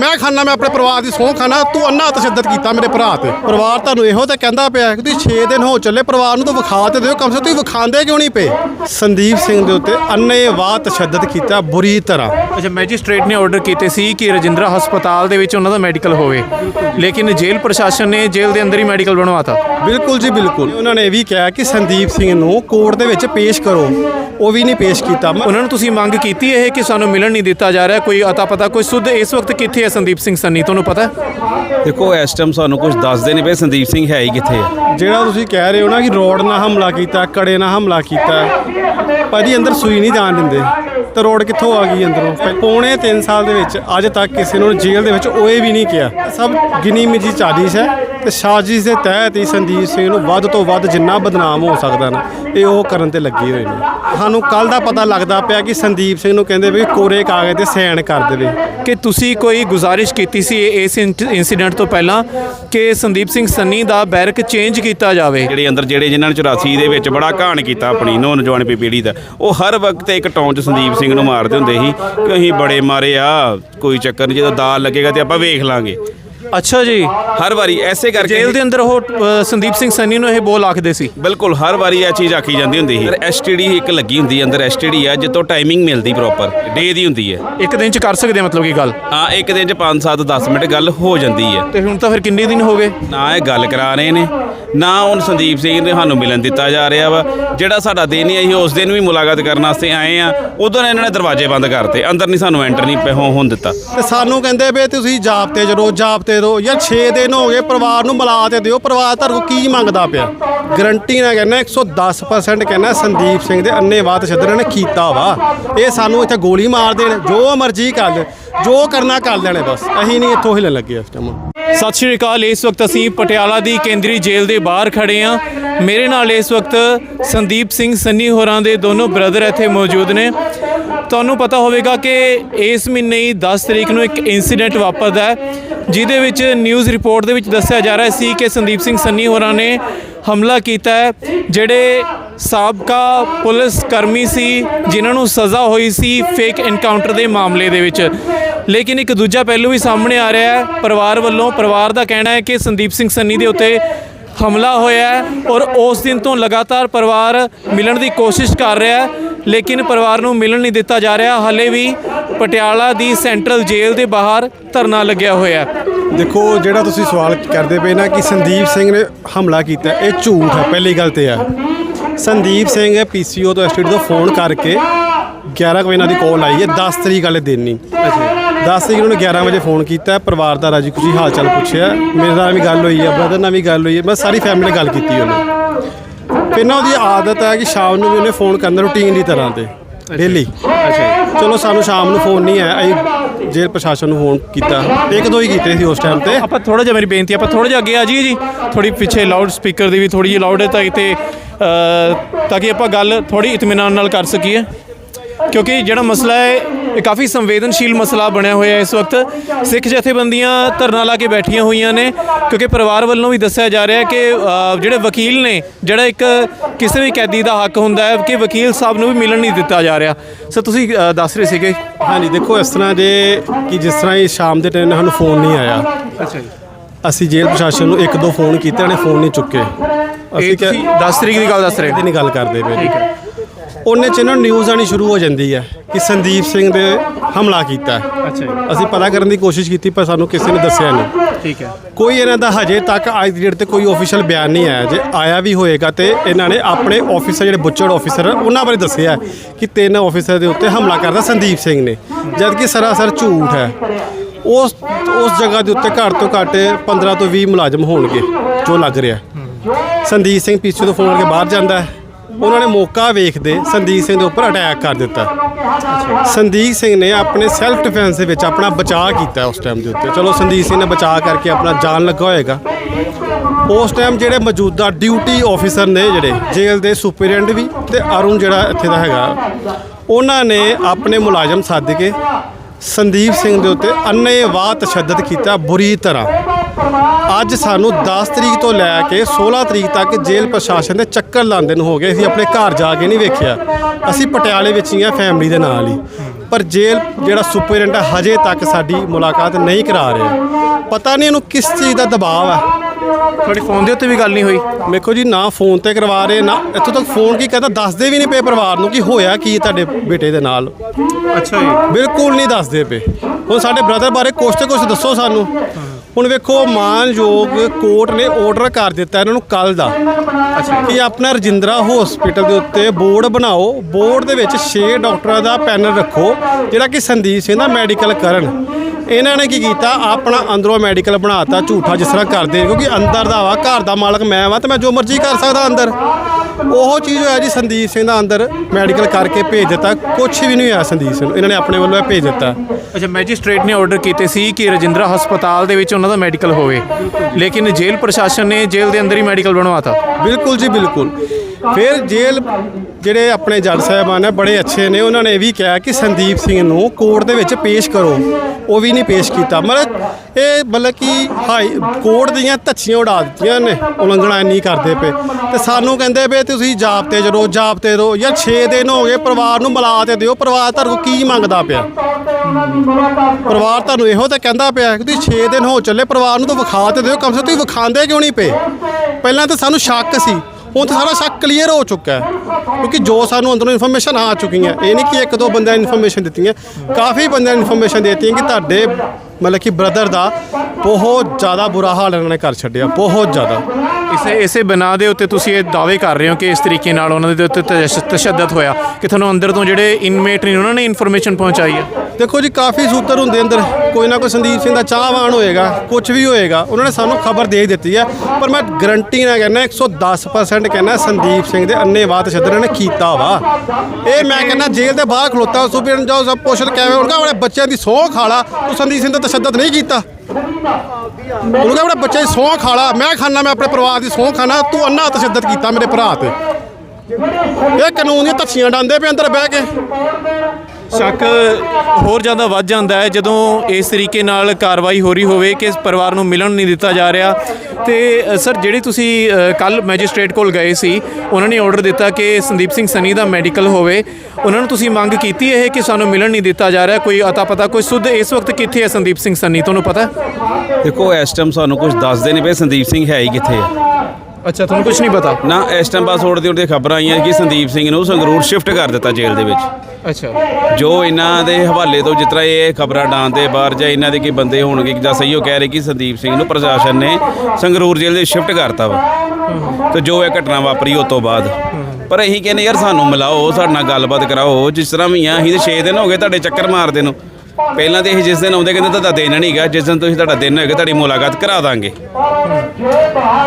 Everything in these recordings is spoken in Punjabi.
ਮੈਂ ਖਾਨਾ ਮੈਂ ਆਪਣੇ ਪਰਿਵਾਰ ਦੀ ਸਹੁੰ ਖਾਨਾ ਤੂੰ ਅੰਨਾ ਤਸ਼ੱਦਦ ਕੀਤਾ ਮੇਰੇ ਭਰਾ ਤੇ। ਪਰਿਵਾਰ ਤੁਹਾਨੂੰ ਇਹੋ ਤਾਂ ਕਹਿੰਦਾ ਪਿਆ ਕਿ ਤੁਸੀਂ 6 ਦਿਨ ਹੋ ਚੱਲੇ ਪਰਿਵਾਰ ਨੂੰ ਤਾਂ ਵਿਖਾ ਤੇ ਦਿਓ ਕਮ ਸੇ ਤੁਸੀਂ ਵਿਖਾਉਂਦੇ ਕਿਉਂ ਨਹੀਂ ਪਏ? ਸੰਦੀਪ ਸਿੰਘ ਦੇ ਉੱਤੇ ਅੰਨੇ ਵਾਹ ਤਸ਼ੱਦਦ ਕੀਤਾ ਬੁਰੀ ਤਰ੍ਹਾਂ। ਅੱਛਾ ਮੈਜਿਸਟ੍ਰੇਟ ਨੇ ਆਰਡਰ ਕੀਤੇ ਸੀ ਕਿ ਰਜਿੰਦਰਾ ਹਸਪਤਾਲ ਦੇ ਵਿੱਚ ਉਹਨਾਂ ਦਾ ਮੈਡੀਕਲ ਹੋਵੇ। ਲੇਕਿਨ ਜੇਲ੍ਹ ਪ੍ਰਸ਼ਾਸਨ ਨੇ ਜੇਲ੍ਹ ਦੇ ਅੰਦਰ ਹੀ ਮੈਡੀਕਲ ਬਣਵਾਤਾ। ਬਿਲਕੁਲ ਜੀ ਬਿਲਕੁਲ। ਉਹਨਾਂ ਨੇ ਇਹ ਵੀ ਕਿਹਾ ਕਿ ਸੰਦੀਪ ਸਿੰਘ ਨੂੰ ਕੋਰਟ ਦੇ ਵਿੱਚ ਪੇਸ਼ ਕਰੋ। ਉਹ ਵੀ ਨਹੀਂ ਪੇਸ਼ ਕੀਤਾ। ਉਹਨਾਂ ਨੂੰ ਤੁਸੀਂ ਮੰਗ ਕੀਤੀ ਇਹ ਕਿ ਸਾਨੂੰ ਮਿਲਣ ਨਹੀਂ ਦਿੱਤਾ ਜਾ ਰਿਹਾ ਕੋਈ ਅਤਾ ਪਤਾ ਕੋਈ ਸੁੱਧ ਇਸ ਵਕਤ ਕਿੱਥੇ ਹੈ ਸੰਦੀਪ ਸਿੰਘ ਸੰਨੀ ਤੁਹਾਨੂੰ ਪਤਾ ਹੈ? ਦੇਖੋ ਇਸ ਟਾਈਮ ਸਾਨੂੰ ਕੁਝ ਦੱਸਦੇ ਨਹੀਂ ਪਏ ਸੰਦੀਪ ਸਿੰਘ ਹੈ ਹੀ ਕਿੱਥੇ ਜਿਹੜਾ ਤੁਸੀਂ ਕਹਿ ਰਹੇ ਹੋ ਨਾ ਕਿ ਰੋਡ ਨਾਲ ਹਮਲਾ ਕੀਤਾ ਕੜੇ ਨਾਲ ਹਮਲਾ ਕੀਤਾ ਭਾਜੀ ਅੰਦਰ ਸੂਈ ਨਹੀਂ ਜਾਣ ਦਿੰਦੇ ਤੇ ਰੋਡ ਕਿੱਥੋਂ ਆ ਗਈ ਅੰਦਰੋਂ? ਪ- ਪੌਣੇ 3 ਸਾਲ ਦੇ ਵਿੱਚ ਅੱਜ ਤੱਕ ਕਿਸੇ ਨੂੰ ਜੇਲ੍ਹ ਦੇ ਵਿੱਚ ਓਏ ਵੀ ਨਹੀਂ ਕਿਹਾ। ਸਭ ਗਿਨੀ ਮਿਜੀ ਚਾਲੀਸ ਹੈ ਤੇ ਸਾਜ਼ਿਸ਼ ਦੇ ਤਹਿਤ ਹੀ ਸੰਦੀਪ ਸਿੰਘ ਨੂੰ ਵੱਧ ਤੋਂ ਵੱਧ ਜਿੰਨਾ ਬਦਨਾਮ ਹੋ ਸਕਦਾ ਨਾ ਇਹ ਉਹ ਕਰਨ ਤੇ ਲੱਗੇ ਹੋਏ ਨੇ। ਸਾਨੂੰ ਕੱਲ ਦਾ ਪਤਾ ਲੱਗਦਾ ਪਿਆ ਕਿ ਸੰਦੀਪ ਸਿੰਘ ਨੂੰ ਕਹਿੰਦੇ ਵੀ ਕੋਰੇ ਕਾਗਜ਼ ਤੇ ਸਾਈਨ ਕਰ ਦੇਵੇ। ਕਿ ਤੁਸੀਂ ਕੋਈ ਗੁਜ਼ਾਰਿਸ਼ ਕੀਤੀ ਸੀ ਇਸ ਇਨਸੀਡੈਂਟ ਤੋਂ ਪਹਿਲਾਂ ਕਿ ਸੰਦੀਪ ਸਿੰਘ ਸੰਨੀ ਦਾ ਬੈਰਕ ਚੇਂਜ ਕੀਤਾ ਜਾਵੇ? ਜਿਹੜੇ ਅੰਦਰ ਜਿਹੜੇ ਜਿਨ੍ਹਾਂ ਨੇ 84 ਦੇ ਵਿੱਚ ਬੜਾ ਘਾਣ ਕੀਤਾ ਆਪਣੀ ਨੌਜਵਾਨ ਪੀੜ੍ਹੀ ਦਾ ਉਹ ਹਰ ਵਕਤ ਇੱਕ ਟੌਂਚ ਚ ਸੰਦੀਪ ਸਿੰਘ ਨੂੰ ਮਾਰਦੇ ਹੁੰਦੇ ਸੀ ਕਿ ਅਸੀਂ ਬੜੇ ਮਾਰੇ ਆ, ਕੋਈ ਚੱਕਰ ਨਹੀਂ, ਜਦੋਂ ਦਾਲ ਲੱਗੇਗਾ ਤੇ ਆਪਾਂ ਵੇਖ ਲਾਂਗੇ। ਅੱਛਾ ਜੀ। ਹਰ ਵਾਰੀ ਐਸੇ ਕਰਕੇ ਜੇਲ੍ਹ ਦੇ ਅੰਦਰ ਉਹ ਅ, ਸੰਦੀਪ ਸਿੰਘ ਸੰਨੀ ਨੂੰ ਇਹ ਬੋਲ ਆਖਦੇ ਸੀ। ਬਿਲਕੁਲ ਹਰ ਵਾਰੀ ਇਹ ਚੀਜ਼ ਆਖੀ ਜਾਂਦੀ ਹੁੰਦੀ ਸੀ। ਐਸਟੀਡੀ ਇੱਕ ਲੱਗੀ ਹੁੰਦੀ ਹੈ ਅੰਦਰ ਐਸਟੀਡੀ ਆ ਜਿੱਤੋਂ ਟਾਈਮਿੰਗ ਮਿਲਦੀ ਪ੍ਰੋਪਰ ਡੇ ਦੀ ਹੁੰਦੀ ਹੈ। ਇੱਕ ਦਿਨ ਚ ਕਰ ਸਕਦੇ ਆ ਮਤਲਬ ਕੀ ਗੱਲ? ਹਾਂ ਇੱਕ ਦਿਨ ਚ 5 7 10 ਮਿੰਟ ਗੱਲ ਹੋ ਜਾਂਦੀ ਹੈ। ਤੇ ਹੁਣ ਤਾਂ ਫਿਰ ਕਿੰਨੇ ਦਿਨ ਹੋ ਗਏ? ਨਾ ਇਹ ਗੱਲ ਕਰਾ ਰਹੇ ਨੇ ਨਾ ਹੁਣ ਸੰਦੀਪ ਸਿੰਘ ਨੇ ਸਾਨੂੰ ਮਿਲਣ ਦਿੱਤਾ ਜਾ ਰਿਹਾ ਵਾ। ਜਿਹੜਾ ਸਾਡਾ ਦਿਨ ਹੀ ਅਸੀਂ ਉਸ ਦਿਨ ਵੀ ਮੁਲਾਕਾਤ ਕਰਨ ਵਾਸਤੇ ਆਏ ਆ ਉਦੋਂ ਇਹਨਾਂ ਨੇ ਦਰਵਾਜ਼ੇ ਬੰਦ ਕਰਤੇ ਅੰਦਰ ਨਹੀਂ ਸਾਨੂੰ ਐਂਟਰ ਨਹੀਂ ਪੈ- ਹੋਣ ਦਿੱਤਾ। ਤੇ ਸਾਨੂੰ ਕਹਿੰਦੇ ਵੀ ਤੁਸੀਂ ਜਾਬਤੇ ਜਰੋ ਜਾਬਤੇ ਰਹੋ ਯਾਰ 6 ਦਿਨ ਹੋ ਗਏ ਪਰਿਵਾਰ ਨੂੰ ਮਿਲਾ ਤੇ ਦਿਓ। ਪਰਿਵਾਰ ਤੁਹਾਨੂੰ ਕੀ ਮੰਗਦਾ ਪਿਆ? ਗਰੰਟੀ ਨਾਲ ਕਹਿੰਦਾ 110% ਕਹਿੰਦਾ ਸੰਦੀਪ ਸਿੰਘ ਦੇ ਅੰਨੇਵਾਹ ਤਸ਼ੱਦਦ ਨੇ ਕੀਤਾ ਵਾ। ਇਹ ਸਾਨੂੰ ਇੱਥੇ ਗੋਲੀ ਮਾਰ ਦੇਣ, ਜੋ ਮਰਜ਼ੀ ਕਰ ਲੈ, ਜੋ ਕਰਨਾ ਕਰ ਲੈਣੇ ਬਸ। ਅਸੀਂ ਨਹੀਂ ਇੱਥੋਂ ਹਿਲਣ ਲੱਗੇ ਇਸ ਟਾਈਮ ਸਤਿ ਸ਼੍ਰੀ ਅਕਾਲ। ਇਸ ਵਕਤ ਅਸੀਂ ਪਟਿਆਲਾ ਦੀ ਕੇਂਦਰੀ ਜੇਲ੍ਹ ਦੇ ਬਾਹਰ ਖੜੇ ਹਾਂ ਮੇਰੇ ਨਾਲ ਇਸ ਵਕਤ ਸੰਦੀਪ ਸਿੰਘ ਸੰਨੀ ਹੋਰਾਂ ਦੇ ਦੋਨੋਂ ਬ੍ਰਦਰ ਇੱਥੇ ਮੌਜੂਦ ਨੇ। ਤੁਹਾਨੂੰ ਪਤਾ ਹੋਵੇਗਾ ਕਿ ਇਸ ਮਹੀਨੇ ਹੀ 10 ਤਰੀਕ ਨੂੰ ਇੱਕ ਇਨਸੀਡੈਂਟ ਵਾਪਰਦਾ ਹੈ, ਜਿਹਦੇ ਵਿੱਚ ਨਿਊਜ਼ ਰਿਪੋਰਟ ਦੇ ਵਿੱਚ ਦੱਸਿਆ ਜਾ ਰਿਹਾ ਸੀ ਕਿ ਸੰਦੀਪ ਸਿੰਘ ਸੰਨੀ ਹੋਰਾਂ ਨੇ ਹਮਲਾ ਕੀਤਾ ਹੈ, ਜਿਹੜੇ ਸਾਬਕਾ ਪੁਲਿਸ ਕਰਮੀ ਸੀ, ਜਿਨ੍ਹਾਂ ਨੂੰ ਸਜ਼ਾ ਹੋਈ ਸੀ ਫੇਕ ਇਨਕਾਊਂਟਰ ਦੇ ਮਾਮਲੇ ਦੇ ਵਿੱਚ। ਲੇਕਿਨ ਇੱਕ ਦੂਜਾ ਪਹਿਲੂ ਵੀ ਸਾਹਮਣੇ ਆ ਰਿਹਾ ਹੈ, ਪਰਿਵਾਰ ਵੱਲੋਂ, ਪਰਿਵਾਰ ਦਾ ਕਹਿਣਾ ਹੈ ਕਿ ਸੰਦੀਪ ਸਿੰਘ ਸੰਨੀ ਦੇ ਉੱਤੇ ਹਮਲਾ ਹੋਇਆ ਹੈ ਔਰ ਉਸ ਦਿਨ ਤੋਂ ਲਗਾਤਾਰ ਪਰਿਵਾਰ ਮਿਲਣ ਦੀ ਕੋਸ਼ਿਸ਼ ਕਰ ਰਿਹਾ ਹੈ, ਲੇਕਿਨ ਪਰਿਵਾਰ ਨੂੰ ਮਿਲਣ ਨਹੀਂ ਦਿੱਤਾ ਜਾ ਰਿਹਾ। ਹਾਲੇ ਵੀ ਪਟਿਆਲਾ ਦੀ ਸੈਂਟਰਲ ਜੇਲ੍ਹ ਦੇ ਬਾਹਰ ਧਰਨਾ ਲੱਗਿਆ ਹੋਇਆ ਹੈ। ਦੇਖੋ, ਜਿਹੜਾ ਤੁਸੀਂ ਸਵਾਲ ਕਰਦੇ ਪਏ ਨਾ ਕਿ ਸੰਦੀਪ ਸਿੰਘ ਨੇ ਹਮਲਾ ਕੀਤਾ, ਇਹ ਝੂਠ ਹੈ, ਪਹਿਲੀ ਗੱਲ ਤੇ ਆ ਸੰਦੀਪ ਸਿੰਘ, ਪੀਸੀਓ ਤੋਂ ਐਸਟੀਡੀ ਤੋਂ ਫੋਨ ਕਰਕੇ 11 ਕੁ ਵਜੇ ਨਾਲ ਦੀ ਕਾਲ ਆਈ ਹੈ 10 ਤਰੀਕ ਵਾਲੇ ਦਿਨ ਨਹੀਂ ਅੱਛਾ 10 ਤਰੀਕ ਨੂੰ 11 ਵਜੇ ਫੋਨ ਕੀਤਾ ਪਰਿਵਾਰ ਦਾ ਰਾਜੀ ਖੁਸ਼ੀ ਹਾਲ ਚਾਲ ਪੁੱਛਿਆ। ਮੇਰੇ ਨਾਲ ਵੀ ਗੱਲ ਹੋਈ ਹੈ ਬ੍ਰਦਰ ਨਾਲ ਵੀ ਗੱਲ ਹੋਈ ਹੈ ਮੈਂ ਸਾਰੀ ਫੈਮਿਲੀ ਨਾਲ ਗੱਲ ਕੀਤੀ ਉਹਨੇ। ਫਿਰ ਨਾ ਉਹਦੀ ਆਦਤ ਹੈ ਕਿ ਸ਼ਾਮ ਨੂੰ ਵੀ ਉਹਨੇ ਫੋਨ ਕਰਨਾ ਰੂਟੀਨ ਦੀ ਤਰ੍ਹਾਂ ਤੇ ਡੇਲੀ ਅੱਛਾ ਚਲੋ ਸਾਨੂੰ ਸ਼ਾਮ ਨੂੰ ਫੋਨ ਨਹੀਂ ਆਇਆ ਅਸੀਂ ਜੇਲ੍ਹ ਪ੍ਰਸ਼ਾਸਨ ਨੂੰ ਫੋਨ ਕੀਤਾ। ਇੱਕ ਦੋ ਹੀ ਕੀਤੇ ਸੀ ਉਸ ਟਾਈਮ ਤੇ। ਆਪਾਂ ਥੋੜਾ ਜਿਹਾ ਮੇਰੀ ਬੇਨਤੀ ਹੈ, ਆਪਾਂ ਥੋੜਾ ਜਿਹਾ ਅੱਗੇ ਆ ਜਾਈਏ ਜੀ। ਥੋੜੀ ਪਿੱਛੇ ਲਾਊਡ ਸਪੀਕਰ ਦੀ ਵੀ ਥੋੜੀ ਜਿਹੀ ਲਾਊਡ ਹੈ ਤਾਂ ਕਿਤੇ ਅ, ਤਾਂ ਕਿ ਆਪਾਂ ਗੱਲ ਥੋੜੀ ਇਤਮਾਨਾਨ ਨਾਲ ਕਰ ਸਕੀਏ। ਕਿਉਂਕਿ ਜਿਹੜਾ ਮਸਲਾ ਹੈ ਇਹ ਕਾਫੀ ਸੰਵੇਦਨਸ਼ੀਲ ਮਸਲਾ ਬਣਿਆ ਹੋਇਆ ਹੈ ਇਸ ਵਕਤ। ਸਿੱਖ ਜਥੇਬੰਦੀਆਂ ਧਰਨਾ ਲਾ ਕੇ ਬੈਠੀਆਂ ਹੋਈਆਂ ਨੇ ਕਿਉਂਕਿ ਪਰਿਵਾਰ ਵੱਲੋਂ ਵੀ ਦੱਸਿਆ ਜਾ ਰਿਹਾ ਹੈ ਕਿ ਜਿਹੜੇ ਵਕੀਲ ਨੇ ਜਿਹੜਾ ਇੱਕ ਕਿਸੇ ਵੀ ਕੈਦੀ ਦਾ ਹੱਕ ਹੁੰਦਾ ਹੈ ਕਿ ਵਕੀਲ ਸਾਹਿਬ ਨੂੰ ਵੀ ਮਿਲਣ ਨਹੀਂ ਦਿੱਤਾ ਜਾ ਰਿਹਾ। ਸੋ ਤੁਸੀਂ ਦੱਸ ਰਹੇ ਸੀਗੇ? ਹਾਂਜੀ ਦੇਖੋ ਇਸ ਤਰ੍ਹਾਂ ਜੇ ਕਿ ਜਿਸ ਤਰ੍ਹਾਂ ਹੀ ਸ਼ਾਮ ਦੇ ਟਾਈਮ ਸਾਨੂੰ ਫੋਨ ਨਹੀਂ ਆਇਆ। ਅੱਛਾ ਜੀ। ਅਸੀਂ ਜੇਲ੍ਹ ਪ੍ਰਸ਼ਾਸਨ ਨੂੰ ਇੱਕ ਦੋ ਫੋਨ ਕੀਤੇ ਉਹਨੇ ਫੋਨ ਨਹੀਂ ਚੁੱਕੇ। ਇਹ ਤੁਸੀਂ 10 ਤਰੀਕ ਦੀ ਗੱਲ ਦੱਸ ਰਹੇ ਨਹੀਂ ਗੱਲ ਕਰਦੇ ਪਏ। ਉਹਨੇ ਚ ਨਾ ਨਿਊਜ਼ ਆਣੀ ਸ਼ੁਰੂ ਹੋ ਜਾਂਦੀ ਹੈ ਕਿ ਸੰਦੀਪ ਸਿੰਘ ਦੇ ਹਮਲਾ ਕੀਤਾ ਹੈ। ਅੱਛਾ ਜੀ। ਅਸੀਂ ਪਤਾ ਕਰਨ ਦੀ ਕੋਸ਼ਿਸ਼ ਕੀਤੀ ਪਰ ਸਾਨੂੰ ਕਿਸੇ ਨੇ ਦੱਸਿਆ ਨਹੀਂ। ਠੀਕ ਹੈ। ਕੋਈ ਇਹਨਾਂ ਦਾ ਹਜੇ ਤੱਕ ਅੱਜ ਦੀ ਡੇਟ ਤੇ ਕੋਈ ਆਫੀਸ਼ੀਅਲ ਬਿਆਨ ਨਹੀਂ ਆਇਆ। ਜੇ ਆਇਆ ਵੀ ਹੋਏਗਾ ਤੇ ਇਹਨਾਂ ਨੇ ਆਪਣੇ ਆਫੀਸਰ ਜਿਹੜੇ ਬੁੱਚੜ ਆਫੀਸਰ ਉਹਨਾਂ ਬਾਰੇ ਦੱਸਿਆ ਕਿ ਤਿੰਨ ਆਫੀਸਰ ਦੇ ਉੱਤੇ ਹਮਲਾ ਕਰਦਾ ਸੰਦੀਪ ਸਿੰਘ ਨੇ। ਜਦ ਕਿ ਸਰਾਸਰ ਝੂਠ ਹੈ। ਉਸ ਉਸ ਜਗ੍ਹਾ ਦੇ ਉੱਤੇ ਘੱਟ ਤੋਂ ਘੱਟ 15 ਤੋਂ 20 ਮੁਲਾਜ਼ਮ ਹੋਣਗੇ ਜੋ ਲੱਗ ਰਿਹਾ ਸੰਦੀਪ ਸਿੰਘ ਪਿੱਛੇ ਤੋਂ ਫੋਨ ਕਰਕੇ ਬਾਹਰ ਜਾਂਦਾ ਹੈ। ਉਹਨਾਂ ਨੇ ਮੌਕਾ ਵੇਖਦੇ ਸੰਦੀਪ ਸਿੰਘ ਦੇ ਉੱਪਰ ਅਟੈਕ ਕਰ ਦਿੱਤਾ। ਸੰਦੀਪ ਸਿੰਘ ਨੇ ਆਪਣੇ ਸੈਲਫ ਡਿਫੈਂਸ ਦੇ ਵਿੱਚ ਆਪਣਾ ਬਚਾਅ ਕੀਤਾ ਉਸ ਟਾਈਮ ਦੇ ਉੱਤੇ। ਚਲੋ ਸੰਦੀਪ ਸਿੰਘ ਨੇ ਬਚਾਅ ਕਰਕੇ ਆਪਣਾ ਜਾਨ ਲੱਗਾ ਹੋਏਗਾ। ਉਸ ਟਾਈਮ ਜਿਹੜੇ ਮੌਜੂਦਾ ਡਿਊਟੀ ਆਫੀਸਰ ਨੇ ਜਿਹੜੇ, ਜੇਲ੍ਹ ਦੇ ਸੁਪਰਡੈਂਟ ਵੀ ਤੇ ਅਰੁਣ ਜਿਹੜਾ ਇੱਥੇ ਦਾ ਹੈਗਾ, ਉਹਨਾਂ ਨੇ ਆਪਣੇ ਮੁਲਾਜ਼ਮ ਸੱਦ ਕੇ ਸੰਦੀਪ ਸਿੰਘ ਦੇ ਉੱਤੇ ਅੰਨੇਵਾਹ ਤਸ਼ੱਦਦ ਕੀਤਾ ਬੁਰੀ ਤਰ੍ਹਾਂ। ਅੱਜ ਸਾਨੂੰ 10 ਤਰੀਕ ਤੋਂ ਲੈ ਕੇ 16 ਤਰੀਕ ਤੱਕ ਜੇਲ੍ਹ ਪ੍ਰਸ਼ਾਸਨ ਦੇ ਚੱਕਰ ਲਾਉਂਦੇ ਨੂੰ ਹੋ ਗਏ। ਅਸੀਂ ਆਪਣੇ ਘਰ ਜਾ ਕੇ ਨਹੀਂ ਵੇਖਿਆ। ਅਸੀਂ ਪਟਿਆਲੇ ਵਿੱਚ ਹੀ ਆ ਫੈਮਿਲੀ ਦੇ ਨਾਲ ਹੀ। ਪਰ ਜੇਲ੍ਹ ਜਿਹੜਾ ਸੁਪਰਡੈਂਟ ਹੈ ਹਜੇ ਤੱਕ ਸਾਡੀ ਮੁਲਾਕਾਤ ਨਹੀਂ ਕਰਾ ਰਿਹਾ। ਪਤਾ ਨਹੀਂ ਇਹਨੂੰ ਕਿਸ ਚੀਜ਼ ਦਾ ਦਬਾਅ ਹੈ ਤੁਹਾਡੇ ਫੋਨ ਦੇ ਉੱਤੇ ਵੀ ਗੱਲ ਨਹੀਂ ਹੋਈ? ਵੇਖੋ ਜੀ ਨਾ ਫੋਨ ਤੇ ਕਰਵਾ ਰਹੇ ਨਾ ਇੱਥੋਂ ਤੱਕ ਫੋਨ ਕੀ ਕਹਿੰਦਾ ਦੱਸਦੇ ਵੀ ਨਹੀਂ ਪਏ ਪਰਿਵਾਰ ਨੂੰ ਕਿ ਹੋਇਆ ਕੀ ਤੁਹਾਡੇ ਬੇਟੇ ਦੇ ਨਾਲ। ਅੱਛਾ ਜੀ। ਬਿਲਕੁਲ ਨਹੀਂ ਦੱਸਦੇ ਪਏ। ਹੁਣ ਸਾਡੇ ਬ੍ਰਦਰ ਬਾਰੇ ਕੁਛ ਤੇ ਕੁਛ ਦੱਸੋ ਸਾਨੂੰ। ਹੁਣ ਵੇਖੋ ਮਾਨਯੋਗ ਕੋਰਟ ਨੇ ਆਰਡਰ ਕਰ ਦਿੱਤਾ ਇਹਨਾਂ ਨੂੰ ਕੱਲ ਦਾ ਕਿ ਆਪਣਾ ਰਜਿੰਦਰਾ ਹਸਪੀਟਲ ਦੇ ਉੱਤੇ ਬੋਰਡ ਬਣਾਓ। ਬੋਰਡ ਦੇ ਵਿੱਚ 6 ਡਾਕਟਰਾਂ ਦਾ ਪੈਨਲ ਰੱਖੋ ਜਿਹੜਾ ਕਿ ਸੰਦੀਪ ਸਿੰਘ ਦਾ ਮੈਡੀਕਲ ਕਰਨ। ਇਹਨਾਂ ਨੇ ਕੀ ਕੀਤਾ? ਆਪਣਾ ਅੰਦਰੋਂ ਮੈਡੀਕਲ ਬਣਾਤਾ ਝੂਠਾ ਜਿਸ ਤਰ੍ਹਾਂ ਕਰਦੇ ਕਿਉਂਕਿ ਅੰਦਰ ਦਾ ਵਾ ਘਰ ਦਾ ਮਾਲਕ ਮੈਂ ਵਾ ਤੇ ਮੈਂ ਜੋ ਮਰਜ਼ੀ ਕਰ ਸਕਦਾ ਅੰਦਰ। ਉਹ ਚੀਜ਼ ਹੋਇਆ ਜੀ ਸੰਦੀਪ ਸਿੰਘ ਦਾ ਅੰਦਰ ਮੈਡੀਕਲ ਕਰਕੇ ਭੇਜ ਦਿੱਤਾ। ਕੁਝ ਵੀ ਨਹੀਂ ਹੋਇਆ ਸੰਦੀਪ ਸਿੰਘ ਨੂੰ। ਇਹਨਾਂ ਨੇ ਆਪਣੇ ਵੱਲੋਂ ਇਹ ਭੇਜ ਦਿੱਤਾ। ਅੱਛਾ ਮੈਜਿਸਟ੍ਰੇਟ ਨੇ ਆਰਡਰ ਕੀਤੇ ਸੀ ਕਿ ਰਜਿੰਦਰਾ ਹਸਪਤਾਲ ਦੇ ਵਿੱਚ ਉਹਨਾਂ ਦਾ ਮੈਡੀਕਲ ਹੋਵੇ। ਲੇਕਿਨ ਜੇਲ੍ਹ ਪ੍ਰਸ਼ਾਸਨ ਨੇ ਜੇਲ੍ਹ ਦੇ ਅੰਦਰ ਹੀ ਮੈਡੀਕਲ ਬਣਵਾਤਾ। ਬਿਲਕੁਲ ਜੀ, ਬਿਲਕੁਲ। ਫਿਰ ਜੇਲ੍ਹ ਜਿਹੜੇ ਆਪਣੇ ਜੱਜ ਸਾਹਿਬਾਨ ਨੇ ਬੜੇ ਅੱਛੇ ਨੇ। ਉਹਨਾਂ ਨੇ ਇਹ ਵੀ ਕਿਹਾ ਕਿ ਸੰਦੀਪ ਸਿੰਘ ਨੂੰ ਕੋਰਟ ਦੇ ਵਿੱਚ ਪੇਸ਼ ਕਰੋ। ਉਹ ਵੀ ਨਹੀਂ ਪੇਸ਼ ਕੀਤਾ। ਮਤਲਬ ਇਹ ਮਤਲਬ ਕਿ ਹਾਈ ਕੋਰਟ ਦੀਆਂ ਧੱਛੀਆਂ ਉਡਾ ਦਿੱਤੀਆਂ ਨੇ ਉਲੰਘਣਾ ਨਹੀਂ ਕਰਦੇ ਪਏ। ਤੇ ਸਾਨੂੰ ਕਹਿੰਦੇ ਪਏ, ਤੁਸੀਂ ਜਾਬਤੇ ਜਰੋ ਜਾਬਤੇ ਦਿਓ ਯਾਰ 6 ਦਿਨ ਹੋ ਗਏ ਪਰਿਵਾਰ ਨੂੰ ਮਿਲਾ ਤੇ ਦਿਓ। ਪਰਿਵਾਰ ਤੁਹਾਨੂੰ ਕੀ ਮੰਗਦਾ ਪਿਆ? ਪਰਿਵਾਰ ਤੁਹਾਨੂੰ ਇਹੋ ਤਾਂ ਕਹਿੰਦਾ ਪਿਆ ਕਿ ਤੁਸੀਂ 6 ਦਿਨ ਹੋ ਚੱਲੇ ਪਰਿਵਾਰ ਨੂੰ ਤਾਂ ਵਿਖਾ ਤੇ ਦਿਓ ਕਮ ਸੇ ਤੁਸੀਂ ਵਿਖਾਉਂਦੇ ਕਿਉਂ ਨਹੀਂ ਪਏ? ਪਹਿਲਾਂ ਤਾਂ ਸਾਨੂੰ ਸ਼ੱਕ ਸੀ। ਹੁਣ ਤਾਂ ਸਾਰਾ ਸ਼ੱਕ ਕਲੀਅਰ ਹੋ ਚੁੱਕਾ ਹੈ। ਕਿਉਂਕਿ ਜੋ ਸਾਨੂੰ ਅੰਦਰੋਂ ਇਨਫੋਰਮੇਸ਼ਨ ਆ ਚੁੱਕੀਆਂ ਇਹ ਨਹੀਂ ਕਿ ਇੱਕ ਦੋ ਬੰਦਿਆਂ ਨੇ ਇਨਫੋਰਮੇਸ਼ਨ ਦਿੱਤੀਆਂ। ਕਾਫੀ ਬੰਦਿਆਂ ਨੇ ਇਨਫੋਰਮੇਸ਼ਨ ਦਿੱਤੀਆਂ ਕਿ ਤੁਹਾਡੇ ਮਤਲਬ ਕਿ ਬ੍ਰਦਰ ਦਾ ਬਹੁਤ ਜ਼ਿਆਦਾ ਬੁਰਾ ਹਾਲ ਇਹਨਾਂ ਨੇ ਕਰ ਛੱਡਿਆ ਬਹੁਤ ਜ਼ਿਆਦਾ। ਇਸੇ ਇਸੇ ਬਣਾ ਦੇ ਉੱਤੇ ਤੁਸੀਂ ਇਹ ਦਾਅਵੇ ਕਰ ਰਹੇ ਹੋ ਕਿ ਇਸ ਤਰੀਕੇ ਨਾਲ ਉਹਨਾਂ ਦੇ ਉੱਤੇ ਤਸ਼- ਤਸ਼ੱਦਦ ਹੋਇਆ ਕਿ ਤੁਹਾਨੂੰ ਅੰਦਰ ਤੋਂ ਜਿਹੜੇ ਇਨਮੇਟ ਨੇ, ਉਹਨਾਂ ਨੇ ਇਨਫੋਰਮੇਸ਼ਨ ਪਹੁੰਚਾਈ ਹੈ? ਦੇਖੋ ਜੀ, ਕਾਫੀ ਸੂਤਰ ਹੁੰਦੇ ਅੰਦਰ। ਕੋਈ ਨਾ ਕੋਈ ਸੰਦੀਪ ਸਿੰਘ ਦਾ ਚਾਹਵਾਨ ਹੋਏਗਾ ਕੁਝ ਵੀ ਹੋਏਗਾ, ਉਹਨਾਂ ਨੇ ਸਾਨੂੰ ਖਬਰ ਦੇ ਦਿੱਤੀ ਹੈ। ਪਰ ਮੈਂ ਗਰੰਟੀ ਨਾਲ ਕਹਿੰਦਾ 110% ਕਹਿੰਦਾ ਸੰਦੀਪ ਸਿੰਘ ਦੇ ਅੰਨੇਵਾਹ ਤਸ਼ੱਦਦ ਇਹਨਾਂ ਨੇ ਕੀਤਾ ਵਾ। ਇਹ ਮੈਂ ਕਹਿੰਦਾ, ਜੇਲ੍ਹ ਦੇ ਬਾਹਰ ਖਲੋਤਾ ਸੁਪਰਨ ਜੋ ਸਭ ਪੁੱਛਣ ਕਿਵੇਂ ਉਹਨਾਂ ਆਪਣੇ ਬੱਚਿਆਂ ਦੀ ਸੋਹ ਖਾਲਾ ਤੂੰ ਸੰਦੀਪ ਸਿੰਘ ਦਾ ਤਸ਼ੱਦਦ ਨਹੀਂ ਕੀਤਾ। ਉਹਨੂੰ ਕਹਾਂ ਆਪਣੇ ਬੱਚੇ ਦੀ ਸਹੁੰ ਖਾਲਾ ਮੈਂ ਖਾਣਾ ਮੈਂ ਆਪਣੇ ਪਰਿਵਾਰ ਦੀ ਸਹੁੰ ਖਾਣਾ ਤੂੰ ਅੰਨਾ ਤਸ਼ੱਦਦ ਕੀਤਾ ਮੇਰੇ ਭਰਾ ਤੇ। ਇਹ ਕਾਨੂੰਨ ਦੀਆਂ ਧੱਛੀਆਂ ਡਾਂਦੇ ਪਏ ਅੰਦਰ ਬਹਿ ਕੇ। ਸ਼ੱਕ ਹੋਰ ਜ਼ਿਆਦਾ ਵੱਧ ਜਾਂਦਾ ਹੈ ਜਦੋਂ ਇਸ ਤਰੀਕੇ ਨਾਲ ਕਾਰਵਾਈ ਹੋ ਰਹੀ ਹੋਵੇ ਕਿ ਪਰਿਵਾਰ ਨੂੰ ਮਿਲਣ ਨਹੀਂ ਦਿੱਤਾ ਜਾ ਰਿਹਾ। ਤੇ ਸਰ, ਜਿਹੜੀ ਤੁਸੀਂ ਕੱਲ ਮੈਜਿਸਟ੍ਰੇਟ ਕੋਲ ਗਏ ਸੀ, ਉਹਨਾਂ ਨੇ ਆਰਡਰ ਦਿੱਤਾ ਕਿ ਸੰਦੀਪ ਸਿੰਘ ਸਨੀ ਦਾ ਮੈਡੀਕਲ ਹੋਵੇ। ਉਹਨਾਂ ਨੂੰ ਤੁਸੀਂ ਮੰਗ ਕੀਤੀ ਇਹ ਕਿ ਸਾਨੂੰ ਮਿਲਣ ਨਹੀਂ ਦਿੱਤਾ ਜਾ ਰਿਹਾ। ਕੋਈ ਅਤਾ ਪਤਾ ਕੋਈ ਸੁੱਧ ਇਸ ਵਕਤ ਕਿੱਥੇ ਹੈ ਸੰਦੀਪ ਸਿੰਘ ਸਨੀ, ਤੁਹਾਨੂੰ ਪਤਾ? ਦੇਖੋ ਇਸ ਟਾਈਮ ਸਾਨੂੰ ਕੁਝ ਦੱਸਦੇ ਨਹੀਂ ਪਏ ਸੰਦੀਪ ਸਿੰਘ ਹੈ ਹੀ ਕਿੱਥੇ ਆ। ਅੱਛਾ ਤੁਹਾਨੂੰ ਕੁਝ ਨਹੀਂ ਪਤਾ? ਨਾ ਇਸ ਟਾਈਮ ਬਸ ਉੜਦੇ ਉੜਦੇ ਖਬਰਾਂ ਆਈਆਂ ਕਿ ਸੰਦੀਪ ਸਿੰਘ ਨੂੰ ਸੰਗਰੂਰ ਸ਼ਿਫਟ ਕਰ ਦਿੱਤਾ ਜੇਲ੍ਹ ਦੇ ਵਿੱਚ। ਅੱਛਾ। ਜੋ ਇਹਨਾਂ ਦੇ ਹਵਾਲੇ ਤੋਂ ਜਿਸ ਤਰ੍ਹਾਂ ਇਹ ਖਬਰਾਂ ਡਾਂਦੇ ਬਾਹਰ ਜਾਂ ਇਹਨਾਂ ਦੇ ਕੀ ਬੰਦੇ ਹੋਣਗੇ ਜਾਂ ਸਹੀ ਉਹ ਕਹਿ ਰਹੇ ਕਿ ਸੰਦੀਪ ਸਿੰਘ ਨੂੰ ਪ੍ਰਸ਼ਾਸਨ ਨੇ ਸੰਗਰੂਰ ਜੇਲ੍ਹ ਦੇ ਸ਼ਿਫਟ ਕਰਤਾ ਵਾ। ਤੇ ਜੋ ਇਹ ਘਟਨਾ ਵਾਪਰੀ ਉਸ ਤੋਂ ਬਾਅਦ। ਪਰ ਇਹੀ ਕਹਿੰਦੇ ਯਾਰ ਸਾਨੂੰ ਮਿਲਾਓ ਸਾਡੇ ਨਾਲ ਗੱਲਬਾਤ ਕਰਾਓ ਜਿਸ ਤਰ੍ਹਾਂ ਵੀ ਆ ਅਸੀਂ ਤੇ 6 ਦਿਨ ਹੋ ਗਏ ਤੁਹਾਡੇ ਚੱਕਰ ਮਾਰਦੇ ਨੂੰ। ਪਹਿਲਾਂ ਤੇ ਇਹ ਜਿਸ ਦਿਨ ਆਉਂਦੇ ਕਹਿੰਦੇ ਤੁਹਾਡਾ ਦਿਨ ਨਹੀਂਗਾ ਜਿਸ ਦਿਨ ਤੁਸੀਂ ਤੁਹਾਡਾ ਦਿਨ ਹੋਏਗਾ, ਤੁਹਾਡੀ ਮੁਲਾਕਾਤ ਕਰਾ ਦਾਂਗੇ।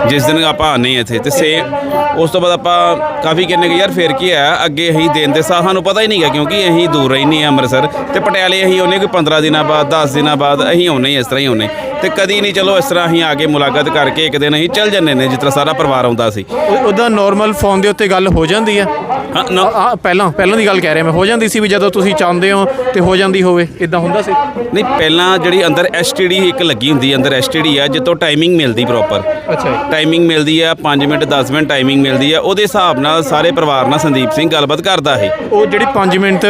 ਜਿਸ ਦਿਨ ਆਪਾਂ ਆਨੇ ਇੱਥੇ, ਤੇ ਸੇਮ ਉਸ ਤੋਂ ਬਾਅਦ ਆਪਾਂ ਕਾਫੀ ਕਹਿੰਨੇ ਕਿ ਯਾਰ ਫੇਰ ਕੀ ਆ ਅੱਗੇ ਅਸੀਂ ਦਿਨ ਦੇ ਸਾਹ ਸਾਨੂੰ ਪਤਾ ਹੀ ਨਹੀਂਗਾ, ਕਿਉਂਕਿ ਅਸੀਂ ਦੂਰ ਰਹਿੰਦੇ ਹਾਂ ਅੰਮ੍ਰਿਤਸਰ, ਤੇ ਪਟਿਆਲੇ ਅਸੀਂ ਆਉਨੇ ਕੋਈ 15 ਦਿਨਾਂ ਬਾਅਦ 10 ਦਿਨਾਂ ਬਾਅਦ ਅਸੀਂ ਆਉਨੇ ਹੀ, ਇਸ ਤਰ੍ਹਾਂ ਹੀ ਆਉਨੇ ਤੇ ਕਦੀ ਨਹੀਂ ਚਲੋ ਇਸ ਤਰ੍ਹਾਂ ਅਸੀਂ ਆ ਕੇ ਮੁਲਾਕਾਤ ਕਰਕੇ ਇੱਕ ਦਿਨ ਅਸੀਂ ਚੱਲ ਜੰਨੇ ਨੇ ਜਿਸ ਤਰ੍ਹਾਂ ਸਾਰਾ ਪਰਿਵਾਰ ਆਉਂਦਾ ਸੀ। ਉਹਦਾ ਨਾਰਮਲ ਫੋਨ ਦੇ ਉੱਤੇ ਗੱਲ ਹੋ ਜਾਂਦੀ ਹੈ? ਹਾਂ ਨਾ। ਆ ਪਹਿਲਾਂ ਪਹਿਲਾਂ ਦੀ ਗੱਲ ਕਹਿ ਰਿਹਾ ਮੈਂ ਹੋ ਜਾਂਦੀ ਸੀ ਵੀ ਜਦੋਂ ਤੁਸੀਂ ਚਾਹੁੰਦੇ ਹੋ ਤੇ ਹੋ ਜਾਂਦੀ ਹੋਵੇ ਇਦਾਂ ਹੁੰਦਾ ਸੀ? ਨਹੀਂ ਪਹਿਲਾਂ ਜਿਹੜੀ ਅੰਦਰ ਐਸਟੀਡੀ ਇੱਕ ਲੱਗੀ ਹੁੰਦੀ ਹੈ ਅੰਦਰ ਐਸਟੀਡੀ ਆ ਜਿੱਤੋਂ ਟਾਈਮਿੰਗ ਮਿਲਦੀ ਪ੍ਰੋਪਰ ਅੱਛਾ ਟਾਈਮਿੰਗ ਮਿਲਦੀ ਆ 5 ਮਿੰਟ 10 ਮਿੰਟ ਟਾਈਮਿੰਗ ਮਿਲਦੀ ਆ ਉਹਦੇ ਹਿਸਾਬ ਨਾਲ ਸਾਰੇ ਪਰਿਵਾਰ ਨਾਲ ਸੰਦੀਪ ਸਿੰਘ ਗੱਲਬਾਤ ਕਰਦਾ ਹੈ ਉਹ ਜਿਹੜੀ 5 ਮਿੰਟ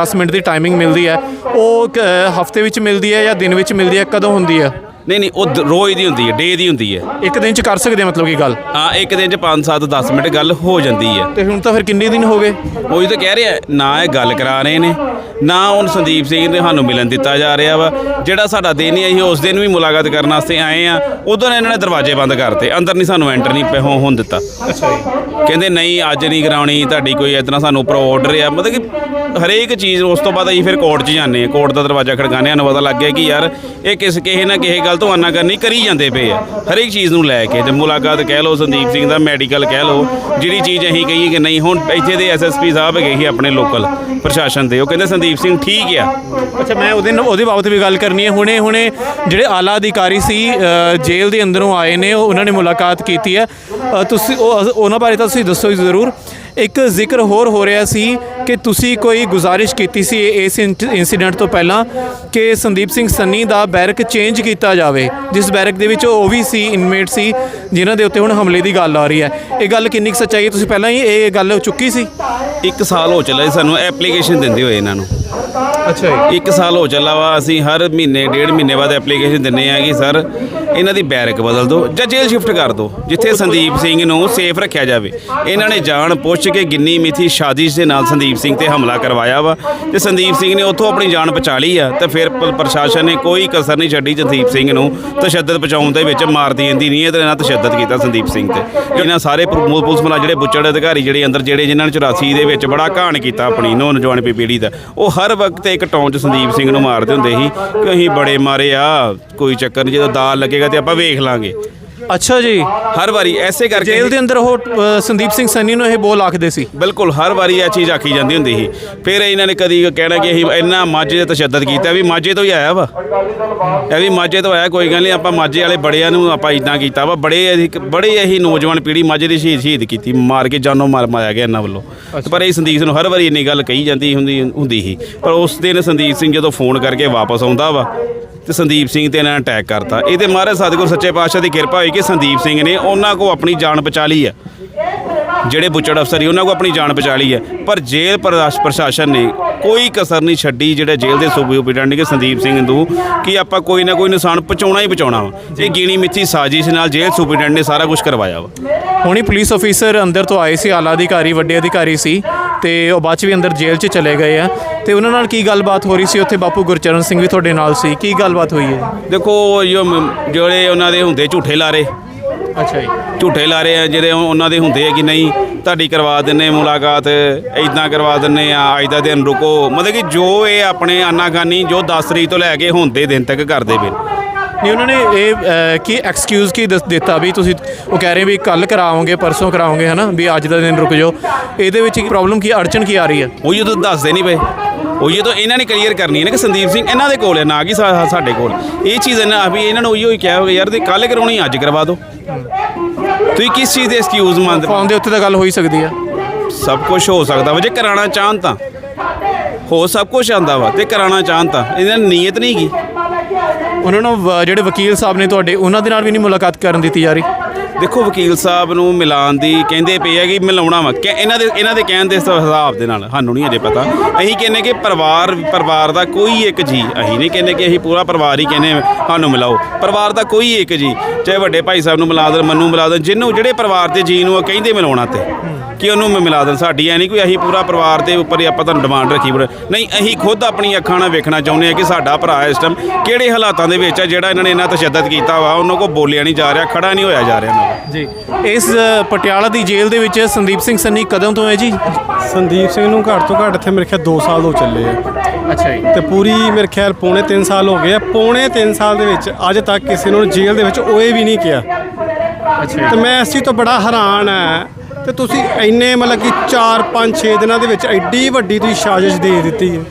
10 ਮਿੰਟ ਦੀ ਟਾਈਮਿੰਗ ਮਿਲਦੀ ਹੈ ਉਹ ਹਫ਼ਤੇ ਵਿੱਚ ਮਿਲਦੀ ਹੈ ਜਾਂ ਦਿਨ ਵਿੱਚ ਮਿਲਦੀ ਹੈ ਕਦੋਂ ਹੁੰਦੀ ਹੈ? ਨਹੀਂ ਨਹੀਂ ਉਹ ਦ- ਰੋਜ਼ ਦੀ ਹੁੰਦੀ ਹੈ ਡੇ ਦੀ ਹੁੰਦੀ ਹੈ। ਇੱਕ ਦਿਨ ਚ ਕਰ ਸਕਦੇ ਮਤਲਬ ਕੀ ਗੱਲ? ਹਾਂ ਇੱਕ ਦਿਨ ਚ 5 7 10 ਮਿੰਟ ਗੱਲ ਹੋ ਜਾਂਦੀ ਹੈ। ਤੇ ਹੁਣ ਤਾਂ ਫਿਰ ਕਿੰਨੇ ਦਿਨ ਹੋ ਗਏ? ਉਹੀ ਤਾਂ ਕਹਿ ਰਿਹਾ ਨਾ ਇਹ ਗੱਲ ਕਰਾ ਰਹੇ ਨੇ ਨਾ ਹੁਣ ਸੰਦੀਪ ਸਿੰਘ ਨੇ ਸਾਨੂੰ ਮਿਲਣ ਦਿੱਤਾ ਜਾ ਰਿਹਾ ਵਾ। ਜਿਹੜਾ ਸਾਡਾ ਦਿਨ ਹੀ ਅਸੀਂ ਉਸ ਦਿਨ ਵੀ ਮੁਲਾਕਾਤ ਕਰਨ ਵਾਸਤੇ ਆਏ ਆ ਉਦੋਂ ਇਹਨਾਂ ਨੇ ਦਰਵਾਜ਼ੇ ਬੰਦ ਕਰਤੇ ਅੰਦਰ ਨਹੀਂ ਸਾਨੂੰ ਐਂਟਰ ਨਹੀਂ ਹੋ- ਹੋਣ ਦਿੱਤਾ। ਅੱਛਾ ਜੀ। ਕਹਿੰਦੇ ਨਹੀਂ ਅੱਜ ਨਹੀਂ ਕਰਾਉਣੀ ਤੁਹਾਡੀ ਕੋਈ ਇਤਨਾ ਸਾਨੂੰ ਉੱਪਰੋਂ ਆਰਡਰ ਆ। ਮਤਲਬ ਕਿ ਹਰੇਕ ਚੀਜ਼ ਉਸ ਤੋਂ ਬਾਅਦ ਅਸੀਂ ਫਿਰ ਕੋਰਟ 'ਚ ਜਾਂਦੇ ਆ ਕੋਰਟ ਦਾ ਦਰਵਾਜ਼ਾ ਖੜਕਾਉਂਦੇ ਹਾਂ ਸਾਨੂੰ ਪਤਾ ਲੱਗ ਗਿਆ ਕਿ ਯਾਰ ਇਹ ਕਿਸ ਕਿਸੇ ਨਾ ਕਿਸੇ ਗੱਲ ਤੋਂ ਆਨਾ ਕਰਨੀ ਕਰੀ ਜਾਂਦੇ ਪਏ ਆ। ਹਰੇਕ ਚੀਜ਼ ਨੂੰ ਲੈ ਕੇ ਤੇ ਮੁਲਾਕਾਤ ਕਹਿ ਲਓ ਸੰਦੀਪ ਸਿੰਘ ਦਾ ਮੈਡੀਕਲ ਕਹਿ ਲਓ ਜਿਹੜੀ ਚੀਜ਼ ਅਸੀਂ ਕਹੀਏ ਕਿ ਨਹੀਂ ਹੁਣ ਇੱਥੇ ਦੇ ਐਸਐਸਪੀ ਸਾਹਿਬ ਹੈਗੇ ਸੀ ਆਪਣੇ ਲੋਕਲ ਪ੍ਰਸ਼ਾਸਨ ਦੇ ਉਹ ਕਹਿੰਦੇ ਸੰਦੀਪ ਸਿੰਘ ਠੀਕ ਆ। ਅੱਛਾ ਮੈਂ ਉਹਦੇ ਨਾਲ- ਉਹਦੇ ਬਾਬਤ ਵੀ ਗੱਲ ਕਰਨੀ ਹੈ। ਹੁਣੇ ਹੁਣੇ ਜਿਹੜੇ ਆਲਾ ਅਧਿਕਾਰੀ ਸੀ ਅ, ਜੇਲ੍ਹ ਦੇ ਅੰਦਰੋਂ ਆਏ ਨੇ ਉਹ- ਉਹਨਾਂ ਨੇ ਮੁਲਾਕਾਤ ਕੀਤੀ ਹੈ। ਅ, ਤੁਸੀਂ ਉਹ- ਉਹਨਾਂ ਬਾਰੇ ਤਾਂ ਤੁਸੀਂ ਦੱਸੋ ਜ਼ਰੂਰ। ਇੱਕ ਜ਼ਿਕਰ ਹੋਰ ਹੋ ਰਿਹਾ ਸੀ ਕਿ ਤੁਸੀਂ ਕੋਈ ਗੁਜ਼ਾਰਿਸ਼ ਕੀਤੀ ਸੀ ਇਸ ਇਨਸੀਡੈਂਟ ਤੋਂ ਪਹਿਲਾਂ ਕਿ ਸੰਦੀਪ ਸਿੰਘ ਸੰਨੀ ਦਾ ਬੈਰਕ ਚੇਂਜ ਕੀਤਾ ਜਾਵੇ। ਜਿਸ ਬੈਰਕ ਦੇ ਵਿੱਚ ਉਹ ਵੀ ਸੀ ਇਨਮੇਟ ਸੀ, ਜਿਨ੍ਹਾਂ ਦੇ ਉੱਤੇ ਹੁਣ ਹਮਲੇ ਦੀ ਗੱਲ ਆ ਰਹੀ ਹੈ। ਇਹ ਗੱਲ ਕਿੰਨੀ ਕੁ ਸੱਚਾਈ ਹੈ? ਤੁਸੀਂ ਪਹਿਲਾਂ ਹੀ ਇਹ ਗੱਲ ਚੁੱਕੀ ਸੀ? ਇੱਕ ਸਾਲ ਹੋ ਚੱਲਿਆ ਸਾਨੂੰ ਐਪਲੀਕੇਸ਼ਨ ਦਿੰਦੇ ਹੋਏ ਇਹਨਾਂ ਨੂੰ। ਅੱਛਾ ਜੀ। ਇੱਕ ਸਾਲ ਹੋ ਚੱਲਾ ਵਾ, ਅਸੀਂ ਹਰ ਮਹੀਨੇ, ਡੇਢ ਮਹੀਨੇ ਬਾਅਦ ਐਪਲੀਕੇਸ਼ਨ ਦਿੰਨੇ ਆ ਕਿ ਸਰ, ਇਹਨਾਂ ਦੀ ਬੈਰਕ ਬਦਲ ਦਿਓ ਜਾਂ ਜੇਲ੍ਹ ਸ਼ਿਫਟ ਕਰ ਦਿਓ, ਜਿੱਥੇ ਸੰਦੀਪ ਸਿੰਘ ਨੂੰ ਸੇਫ ਰੱਖਿਆ ਜਾਵੇ। ਇਹਨਾਂ ਨੇ ਜਾਣ ਪੁੱਛ ਕੇ ਗਿੰਨੀ ਮਿਥੀ ਸਾਜ਼ਿਸ਼ ਦੇ ਨਾਲ ਸੰਦੀਪ ਸਿੰਘ ਤੇ ਹਮਲਾ ਕਰਵਾਇਆ ਵਾ ਤੇ ਸੰਦੀਪ ਸਿੰਘ ਨੇ ਉੱਥੋਂ ਆਪਣੀ ਜਾਨ ਬਚਾ ਲਈ ਆ ਤੇ ਫਿਰ ਪ- ਪ੍ਰਸ਼ਾਸਨ ਨੇ ਕੋਈ ਕਸਰ ਨਹੀਂ ਛੱਡੀ ਸੰਦੀਪ ਸਿੰਘ ਨੂੰ ਤਸ਼ੱਦਦ ਪਹੁੰਚਾਉਣ ਦੇ ਵਿੱਚ ਮਾਰ ਦੇਂਦੀ ਨਹੀਂ ਇਹਦੇ ਨਾਲ ਤਸ਼ੱਦਦ ਕੀਤਾ ਸੰਦੀਪ ਸਿੰਘ ਤੇ। ਇਹਨਾਂ ਸਾਰੇ ਪੁ- ਪੁ- ਪੁਲਿਸ ਮੁਲਾ ਜਿਹੜੇ ਬੁੱਚੜ ਅਧਿਕਾਰੀ ਜਿਹੜੇ ਅੰਦਰ ਜਿਹੜੇ ਜਿਨ੍ਹਾਂ ਨੇ 84 ਦੇ ਵਿੱਚ ਬੜਾ ਘਾਣ ਕੀਤਾ ਆਪਣੀ ਨੌਜਵਾਨ ਪੀੜ੍ਹੀ ਦਾ, ਉਹ ਹਰ ਵਕਤ ਇੱਕ ਟੌਂਚ ਸੰਦੀਪ ਸਿੰਘ ਨੂੰ ਮਾਰਦੇ ਹੁੰਦੇ ਸੀ ਕਿ ਅਸੀਂ ਬੜੇ ਮਾਰੇ ਆ, ਕੋਈ ਚੱਕਰ ਨਹੀਂ ਜਦੋਂ ਦਾਲ ਲੱਗੇਗਾ ਤੇ ਆਪਾਂ ਵੇਖ ਲਾਂਗੇ। ਅੱਛਾ ਜੀ। ਹਰ ਵਾਰੀ ਐਸੇ ਕਰਕੇ ਜੇਲ੍ਹ ਦੇ ਅੰਦਰ ਉਹ ਅ, ਸੰਦੀਪ ਸਿੰਘ ਸੰਨੀ ਨੂੰ ਇਹ ਬੋਲ ਆਖਦੇ ਸੀ। ਬਿਲਕੁਲ ਹਰ ਵਾਰੀ ਇਹ ਚੀਜ਼ ਆਖੀ ਜਾਂਦੀ ਹੁੰਦੀ ਸੀ। ਫਿਰ ਇਹਨਾਂ ਨੇ ਕਦੀ ਕਹਿਣਾ ਕਿ ਅਸੀਂ ਇੰਨਾ ਮਾਝੇ ਤੇ ਤਸ਼ੱਦਦ ਕੀਤਾ ਵੀ ਮਾਝੇ ਤੋਂ ਹੀ ਆਇਆ ਵਾ। ਇਹ ਵੀ ਮਾਝੇ ਤੋਂ ਆਇਆ ਕੋਈ ਗੱਲ ਨਹੀਂ ਆਪਾਂ ਮਾਝੇ ਵਾਲੇ ਬੜਿਆਂ ਨੂੰ ਆਪਾਂ ਇਦਾਂ ਕੀਤਾ ਵਾ। ਬੜੇ ਅਸੀਂ ਬੜੇ ਅਸੀਂ ਨੌਜਵਾਨ ਪੀੜ੍ਹੀ ਮਾਝੇ ਦੀ ਸ਼ਹੀਦ ਸ਼ਹੀਦ ਕੀਤੀ ਮਾਰ ਕੇ ਜਾਨੋਂ ਮਾਰ ਮਾਰਿਆ ਗਿਆ ਇਹਨਾਂ ਵੱਲੋਂ। ਤੇ ਪਰ ਇਹ ਸੰਦੀਪ ਸਿੰਘ ਨੂੰ ਹਰ ਵਾਰੀ ਇੰਨੀ ਗੱਲ ਕਹੀ ਜਾਂਦੀ ਹੁੰਦੀ ਹੁੰਦੀ ਸੀ। ਪਰ ਉਸ ਦਿਨ ਸੰਦੀਪ ਸਿੰਘ ਜਦੋਂ ਫੋਨ ਕਰਕੇ ਵਾਪਸ ਆਉਂਦਾ ਵਾ ਤੇ ਸੰਦੀਪ ਸਿੰਘ ਤੇ ਇਹਨਾਂ ਨੇ ਅਟੈਕ ਕਰਤਾ। ਇਹ ਤੇ ਮਹਾਰਾਜ ਸਤਿਗੁਰ ਸੱਚੇ ਪਾਤਸ਼ਾਹ ਦੀ ਕਿਰਪਾ ਹੋਈ ਕਿ ਸੰਦੀਪ ਸਿੰਘ ਨੇ ਉਹਨਾਂ ਕੋ ਆਪਣੀ ਜਾਨ ਬਚਾ ਲਈ ਆ ਜਿਹੜੇ ਬੁੱਚੜ ਅਫਸਰ ਸੀ, ਉਹਨਾਂ ਕੋ ਆਪਣੀ ਜਾਨ ਬਚਾ ਲਈ ਹੈ। ਪਰ ਜੇਲ੍ਹ ਪ੍ਰਸ਼ਾਸ- ਪ੍ਰਸ਼ਾਸਨ ਨੇ ਕੋਈ ਕਸਰ ਨਹੀਂ ਛੱਡੀ, ਜਿਹੜੇ ਜੇਲ੍ਹ ਦੇ ਸੂਬੇ ਉਪਰਡੈਂਟ ਕੇ ਸੰਦੀਪ ਸਿੰਘ ਨੂੰ ਕਿ ਆਪਾਂ ਕੋਈ ਨਾ ਕੋਈ ਨਿਸ਼ਾਨ ਪਹੁੰਚਾਉਣਾ ਹੀ ਪਹੁੰਚਾਉਣਾ ਵਾ। ਇਹ ਗਿਣੀ ਮਿੱਥੀ ਸਾਜ਼ਿਸ਼ ਨਾਲ ਜੇਲ੍ਹ ਸੁਪਰਡੈਂਟ ਨੇ ਸਾਰਾ ਕੁਝ ਕਰਵਾਇਆ ਵਾ। ਹੁਣੀ ਪੁਲਿਸ ਅਫੀਸਰ ਅੰਦਰ ਤੋਂ ਆਏ ਸੀ, ਆਲਾ ਅਧਿਕਾਰੀ, ਵੱਡੇ ਅਧਿਕਾਰੀ ਸੀ ਤੇ ਉਹ ਬਾਅਦ ਚ ਵੀ ਅੰਦਰ ਜੇਲ੍ਹ 'ਚ ਚਲੇ ਗਏ ਆ। ਤੇ ਉਹਨਾਂ ਨਾਲ ਕੀ ਗੱਲਬਾਤ ਹੋ ਰਹੀ ਸੀ? ਉੱਥੇ ਬਾਪੂ ਗੁਰਚਰਨ ਸਿੰਘ ਵੀ ਤੁਹਾਡੇ ਨਾਲ ਸੀ। ਕੀ ਗੱਲਬਾਤ ਹੋਈ ਹੈ? ਦੇਖੋ ਜੋ ਮ- ਜਿਹੜੇ ਉਹਨਾਂ ਦੇ ਹੁੰਦੇ ਝੂਠੇ ਲਾਰੇ। ਅੱਛਾ ਜੀ। ਝੂਠੇ ਲਾਰੇ ਆ ਜਿਹੜੇ ਉਹ- ਉਹਨਾਂ ਦੇ ਹੁੰਦੇ ਆ ਕਿ ਨਹੀਂ ਤੁਹਾਡੀ ਕਰਵਾ ਦਿੰਨੇ ਮੁਲਾਕਾਤ ਇਦਾਂ ਕਰਵਾ ਦਿੰਨੇ ਆ ਅੱਜ ਦਾ ਦਿਨ ਰੁਕੋ। ਮਤਲਬ ਕਿ ਜੋ ਇਹ ਆਪਣੇ ਆਨਾਕਾਨੀ ਜੋ 10 ਤਰੀਕ ਤੋਂ ਲੈ ਕੇ ਹੁਣ ਦੇ ਦਿਨ ਤੱਕ ਕਰਦੇ ਪਏ ਨੇ। ਨਹੀਂ ਉਹਨਾਂ ਨੇ ਇਹ ਕੀ ਐਕਸਕਿਊਜ਼ ਕੀ ਦੱਸ ਦਿੱਤਾ ਵੀ ਤੁਸੀਂ ਉਹ ਕਹਿ ਰਹੇ ਵੀ ਕੱਲ ਕਰਾਓਗੇ ਪਰਸੋਂ ਕਰਾਓਗੇ ਹਨਾ? ਵੀ ਅੱਜ ਦਾ ਦਿਨ ਰੁਕ ਜਾਓ। ਇਹਦੇ ਵਿੱਚ ਕੀ ਪ੍ਰੋਬਲਮ ਕੀ ਅੜਚਨ ਕੀ ਆ ਰਹੀ ਹੈ? ਉਹ ਜਦੋਂ ਦੱਸਦੇ ਨਹੀਂ ਪਏ। ਉਹ ਜਦੋਂ ਇਹਨਾਂ ਨੇ ਕਲੀਅਰ ਕਰਨੀ ਹੈ ਨਾ ਕਿ ਸੰਦੀਪ ਸਿੰਘ ਇਹਨਾਂ ਦੇ ਕੋਲ ਹੈ ਨਾ ਕਿ ਸਾ- ਸਾਡੇ ਕੋਲ। ਇਹ ਚੀਜ਼ ਇਹਨਾਂ ਵੀ ਇਹਨਾਂ ਨੂੰ ਉਹੀਓ ਹੀ ਕਿਹਾ ਹੋਵੇ ਯਾਰ ਤੇ ਕੱਲ ਕਰਾਉਣੀ ਅੱਜ ਕਰਵਾ ਦਿਓ। ਤੁਸੀਂ ਕਿਸ ਚੀਜ਼ ਦੇ ਐਕਸਕਿਊਜ਼ ਮੰਨਦੇ ਫੋਨ ਦੇ ਉੱਤੇ ਤਾਂ ਗੱਲ ਹੋਈ ਸਕਦੀ ਆ। ਸਭ ਕੁਝ ਹੋ ਸਕਦਾ ਵਾ ਜੇ ਕਰਾਉਣਾ ਚਾਹਨ ਤਾਂ। ਹੋ ਸਭ ਕੁਝ ਆਂਦਾ ਵਾ ਤੇ ਕਰਾਉਣਾ ਚਾਹਨ ਤਾਂ। ਇਹਨਾਂ ਦੀ ਨੀਅਤ ਨਹੀਂ ਗੀ ਉਹਨਾਂ ਨੂੰ ਵ- ਜਿਹੜੇ ਵਕੀਲ ਸਾਹਿਬ ਨੇ ਤੁਹਾਡੇ ਉਹਨਾਂ ਦੇ ਨਾਲ ਵੀ ਨਹੀਂ ਮੁਲਾਕਾਤ ਕਰਨ ਦਿੱਤੀ ਜਾ ਰਹੀ। ਦੇਖੋ ਵਕੀਲ ਸਾਹਿਬ ਨੂੰ ਮਿਲਾਉਣ ਦੀ ਕਹਿੰਦੇ ਪਏ ਆ ਕਿ ਮਿਲਾਉਣਾ ਵਾ। ਕਿ ਇਹਨਾਂ ਦੇ ਇਹਨਾਂ ਦੇ ਕਹਿਣ ਦੇ ਹਿਸਾਬ ਦੇ ਨਾਲ, ਸਾਨੂੰ ਨਹੀਂ ਅਜੇ ਪਤਾ। ਅਸੀਂ ਕਹਿੰਨੇ ਕਿ ਪਰਿਵਾਰ ਪਰਿਵਾਰ ਦਾ ਕੋਈ ਇੱਕ ਜੀ, ਅਸੀਂ ਨਹੀਂ ਕਹਿੰਦੇ ਕਿ ਅਸੀਂ ਪੂਰਾ ਪਰਿਵਾਰ ਹੀ ਕਹਿੰਨੇ ਸਾਨੂੰ ਮਿਲਾਓ। ਪਰਿਵਾਰ ਦਾ ਕੋਈ ਇੱਕ ਜੀ, ਚਾਹੇ ਵੱਡੇ ਭਾਈ ਸਾਹਿਬ ਨੂੰ ਮਿਲਾ ਦੇਣ, ਮੰਨੂ ਮਿਲਾ ਦੇਣ, ਜਿਹਨੂੰ ਜਿਹੜੇ ਪਰਿਵਾਰ ਦੇ ਜੀ ਨੂੰ ਉਹ ਕਹਿੰਦੇ ਮਿਲਾਉਣਾ ਤੇ। ਕਿ ਉਹਨੂੰ ਮੈਂ ਮਿਲਾ ਦੇਣ। ਸਾਡੀ ਐ ਨਹੀਂ ਕੋਈ ਅਸੀਂ ਪੂਰਾ ਪਰਿਵਾਰ ਦੇ ਉੱਪਰ ਹੀ ਆਪਾਂ ਤੁਹਾਨੂੰ ਡਿਮਾਂਡ ਰੱਖੀ ਬੜੇ ਨਹੀਂ ਅਸੀਂ ਖੁਦ ਆਪਣੀ ਅੱਖਾਂ ਨਾਲ ਵੇਖਣਾ ਚਾਹੁੰਦੇ ਆ ਕਿ ਸਾਡਾ ਭਰਾ ਇਸ ਟਾਈਮ ਕਿਹੜੇ ਹਾਲਾਤਾਂ ਦੇ ਵਿੱਚ ਆ ਜਿਹੜਾ ਇਹਨਾਂ ਨੇ ਇੰਨਾ ਤਸ਼ੱਦਦ ਕੀਤਾ ਵਾ ਉਹਨਾਂ ਕੋ ਬੋਲਿਆ ਨਹੀਂ ਜਾ ਰਿਹਾ ਖੜਾ ਨਹੀਂ ਹੋਇਆ ਜਾ ਰਿਹਾ ਇਹਨਾਂ ਕੋਲ। ਜੀ ਇਸ ਪਟਿਆਲਾ ਦੀ ਜੇਲ੍ਹ ਦੇ ਵਿੱਚ ਸੰਦੀਪ ਸਿੰਘ ਸੰਨੀ ਕਦੋਂ ਤੋਂ ਹੈ ਜੀ? ਸੰਦੀਪ ਸਿੰਘ ਨੂੰ ਘੱਟ ਤੋਂ ਘੱਟ ਇੱਥੇ ਮੇਰੇ ਖਿਆਲ 2 ਸਾਲ ਹੋ ਚੱਲੇ ਆ। ਅੱਛਾ ਜੀ। ਤੇ ਪੂਰੀ ਮੇਰੇ ਖਿਆਲ ਪੌਣੇ 3 ਸਾਲ ਹੋ ਗਏ ਆ। ਪੌਣੇ 3 ਸਾਲ ਦੇ ਵਿੱਚ ਅੱਜ ਤੱਕ ਕਿਸੇ ਨੂੰ ਜੇਲ੍ਹ ਦੇ ਵਿੱਚ ਓਏ ਵੀ ਨਹੀਂ ਕਿਹਾ। ਅੱਛਾ ਤੇ ਮੈਂ ਇਸ ਚੀਜ਼ ਤੋਂ ਬੜਾ ਹੈਰਾਨ ਆ ਤੇ ਤੁਸੀਂ ਇੰਨੇ ਮਤਲਬ ਕਿ 4 5 6 ਦਿਨਾਂ ਦੇ ਵਿੱਚ ਐਡੀ ਵੱਡੀ ਤੁਸੀਂ ਸਾਜ਼ਿਸ਼ ਦੇ ਦਿੱਤੀ ਹੈ।